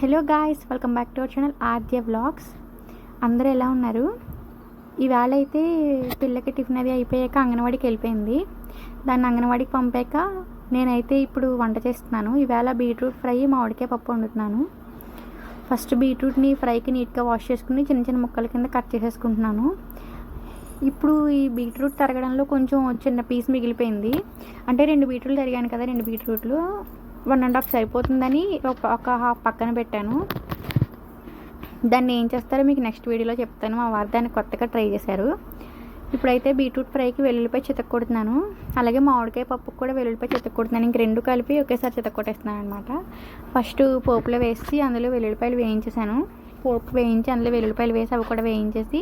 Hello guys welcome back to our channel Aadya vlogs. అందరూ ఎలా ఉన్నారు? ఈవేళ అయితే పిల్లకి టిఫిన్ అది అయిపోయాక అంగన్వాడికి వెళ్ళిపోయింది. దాన్ని అంగన్వాడికి పంపాక నేనైతే ఇప్పుడు వంట చేస్తున్నాను. ఈవేళ బీట్రూట్ ఫ్రై మామిడికాయ పప్పు వండుతున్నాను. ఫస్ట్ బీట్రూట్ని ఫ్రైకి నీట్గా వాష్ చేసుకుని చిన్న చిన్న ముక్కల కింద కట్ చేసేసుకుంటున్నాను. ఇప్పుడు ఈ బీట్రూట్ తరగడంలో కొంచెం చిన్న పీస్ మిగిలిపోయింది. అంటే రెండు బీట్రూట్లు తరిగాను కదా రెండు బీట్రూట్లు. వన్ అండ్ హాఫ్ సరిపోతుందని ఒక హాఫ్ పక్కన పెట్టాను. దాన్ని ఏం చేస్తారో మీకు నెక్స్ట్ వీడియోలో చెప్తాను. మా వారు దాన్ని కొత్తగా ట్రై చేశారు. ఇప్పుడైతే బీట్రూట్ ఫ్రైకి వెల్లుల్లిపాయ చితక్కొడుతున్నాను అలాగే మామిడికాయ పప్పుకు కూడా వెల్లుల్లిపాయ చితక్కొడుతున్నాను ఇంక రెండు కలిపి ఒకేసారి చితక్కొట్టేస్తున్నాను అనమాట ఫస్ట్ పోపులో వేసి అందులో వెల్లుల్లిపాయలు వేయించేసాను పోపు వేయించి అందులో వెల్లుల్లిపాయలు వేసి అవి కూడా వేయించేసి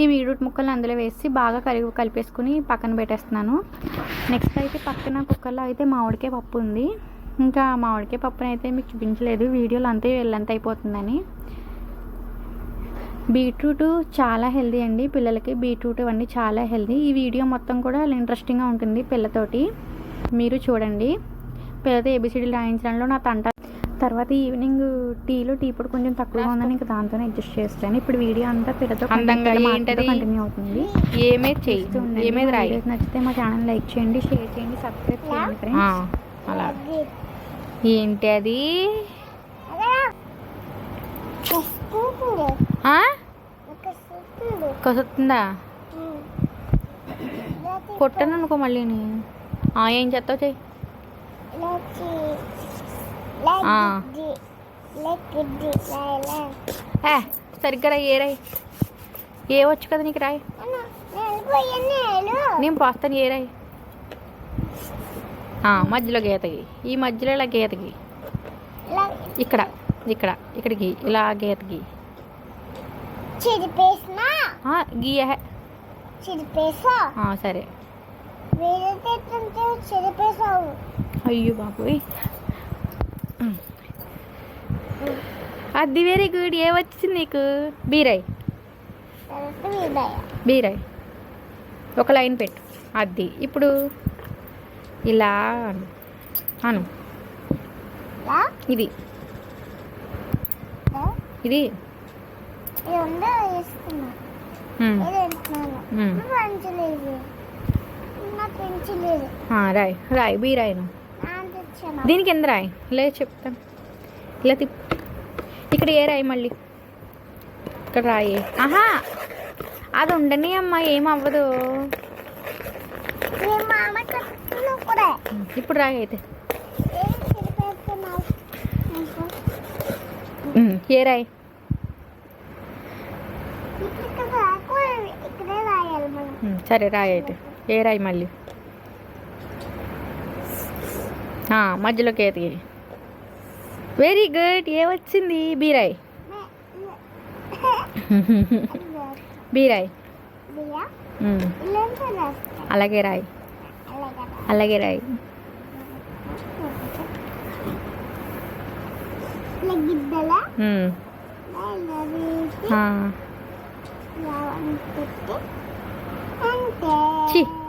ఈ బీట్రూట్ ముక్కలు అందులో వేసి బాగా కలిపి కలిపేసుకుని పక్కన పెట్టేస్తున్నాను. నెక్స్ట్ అయితే పక్కన కుక్కర్లో అయితే మామిడికాయ పప్పు ఉంది. ఇంకా మామిడికాయ పప్పుని అయితే మీకు చూపించలేదు. వీడియోలో అంతే వెళ్ళంత అయిపోతుందని. బీట్రూట్ చాలా హెల్దీ అండి. పిల్లలకి బీట్రూట్ అవన్నీ చాలా హెల్దీ. ఈ వీడియో మొత్తం కూడా ఇంట్రెస్టింగ్గా ఉంటుంది పిల్లతోటి. మీరు చూడండి. పిల్లతో ఏబిసిడీలు రాయించడంలో నా తంట. తర్వాత ఈవినింగ్ టీలో టీ పొడి కొంచెం తక్కువగా ఉందని ఇంకా దాంతోనే అడ్జస్ట్ చేస్తాను. ఇప్పుడు వీడియో అంతా పిల్లతో అందంగా ఏంటది? కంటిన్యూ అవుతుంది. ఏమే. ఏమేది రాయి. నచ్చితే మా ఛానల్ లైక్ చేయండి షేర్ చేయండి సబ్స్క్రైబ్ చేయండి ఫ్రెండ్స్ అలా. ఏంటి అది? కసుతుందా కొట్టను అనుకో మళ్ళీ ఏం చేస్తావు చెయ్యి సరిగ్గా రాయి ఏ రాయి. ఏ వచ్చు కదా నీకు రాయి? నేను పోస్తాను ఏ రాయి. మధ్యలో గీతకి. ఈ మధ్యలో ఇలా గీతకి ఇక్కడ ఇక్కడ ఇక్కడికి ఇలా గీతకి సరే. అయ్యో బాబోయ్. ఉమ్. అది వెరీ గుడ్ ఏ వచ్చింది నీకు? బీరాయ్ బీరాయ్ ఒక లైన్ పెట్టు. అది. ఇప్పుడు ఇలా అను. ఇది. ఇది. రాయ్ రాయ్ నా తెచ్చాను. దీనికి ఎంత రాయ్? లేదు చెప్తాను. ఇలా తిప్ ఇక్కడ ఏ రాయి మళ్ళీ? ఇక్కడ రాయి. ఆహా! అది ఉండని అమ్మా ఏం అవ్వదు మీ మామ చెప్తున్నా కూడా ఇప్పుడు రాయి అయితే. ఏం రాయి? సరే రాయి అయితే. ఏ రాయి మళ్ళీ? మధ్యలోకి ఏది వెరీ గుడ్ ఏ వచ్చింది? బీరాయ్ బీరాయ్ అలాగే రాయి. అలాగే రాయి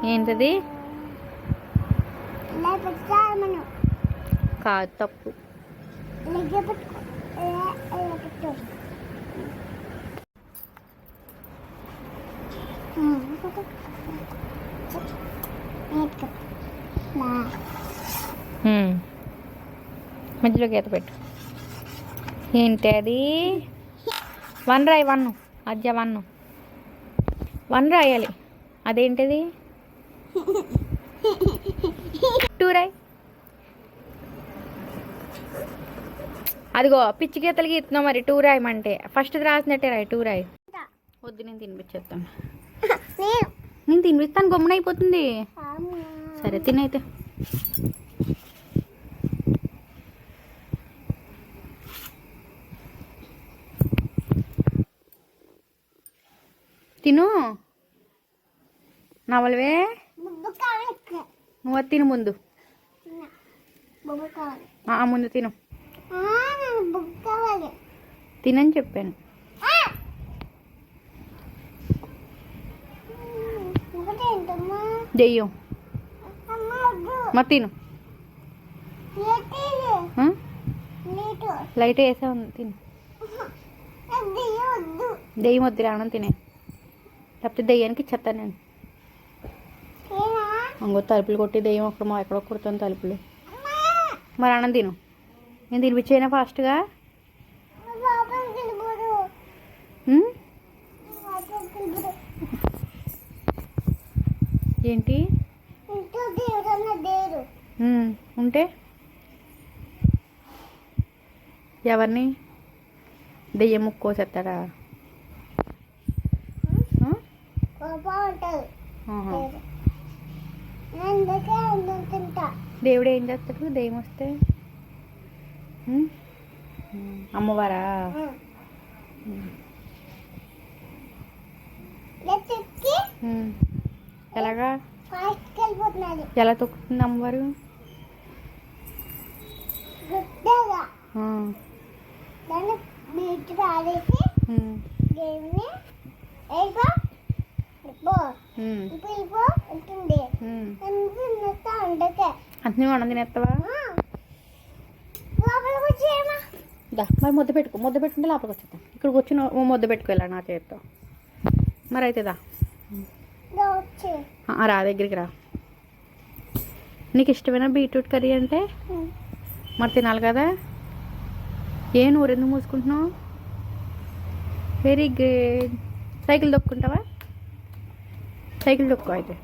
ఏంటది కాదు తప్పు ఇలాగే పెట్టుకో ఇలా ఇలా పెట్టు ఉమ్, పెట్టు. నీట్గా. ఇలా. ఉమ్. మధ్యలో గీత పెట్టు. ఏంటి అది? వన్ రాయి వన్. అద్య వన్. వన్ రాయాలి. అదేంటిది? టూ రాయి. అదిగో పిచ్చి గీతలు గీస్తున్నావు మరి. టూ రాయమంటే ఫస్ట్ రాసినట్టే రాయి టూ రాయి. వద్దు నేను తినిపించేస్తాను. నేను. నేను తినిపిస్తాను గమ్మున అయిపోతుంది. అమ్మ. సరే తినైతే. తిను. నవలవే. నువ్వు తిను ముందు. ముందు తిను. తినని చెప్పాను. దెయ్యం వద్దు. మరి తిను. లైట్ వేసే ఉంది తిను. దెయ్యం వద్దు. రావడం తినే. లేకపోతే దెయ్యానికి ఇచ్చేస్తాను నేను. అంగో ఇంకో తలుపులు కొట్టి దెయ్యం అక్కడ మా ఎక్కడో కుడుతాను తలుపులు. మరి అన్నం తిను. నేను తినిపించేనా ఫాస్ట్గా? ఏంటి? ఉంటే. ఎవరిని? దెయ్యం ముక్కోసేస్తాడా ఆ? కోపం ఉంటుంది ఆహా. దేవుడు ఏం చేస్తాడు? దెయ్యం వస్తే? అమ్మవారా. ఎలాగా? ఎలా తొక్కుతుంది అమ్మవారు? దాన్ని బీట్ ఆడేసి గేమ్ని తినేస్తావా? మరి ముద్ద పెట్టుకో. ముద్ద పెట్టుకుంటే లోపలికి వచ్చేద్దాం ఇక్కడికి వచ్చి నువ్వు ముద్ద పెట్టుకోలే నా చేతితో. మరి అయితే దా. రా దగ్గరికి రా. నీకు ఇష్టమైన బీట్రూట్ కర్రీ అంటే? మరి తినాలి కదా? ఏ ఎందుకు మూసుకుంటున్నావు? వెరీ గుడ్ సైకిల్ దొక్కుంటావా సైకిల్ దొక్కో అయితే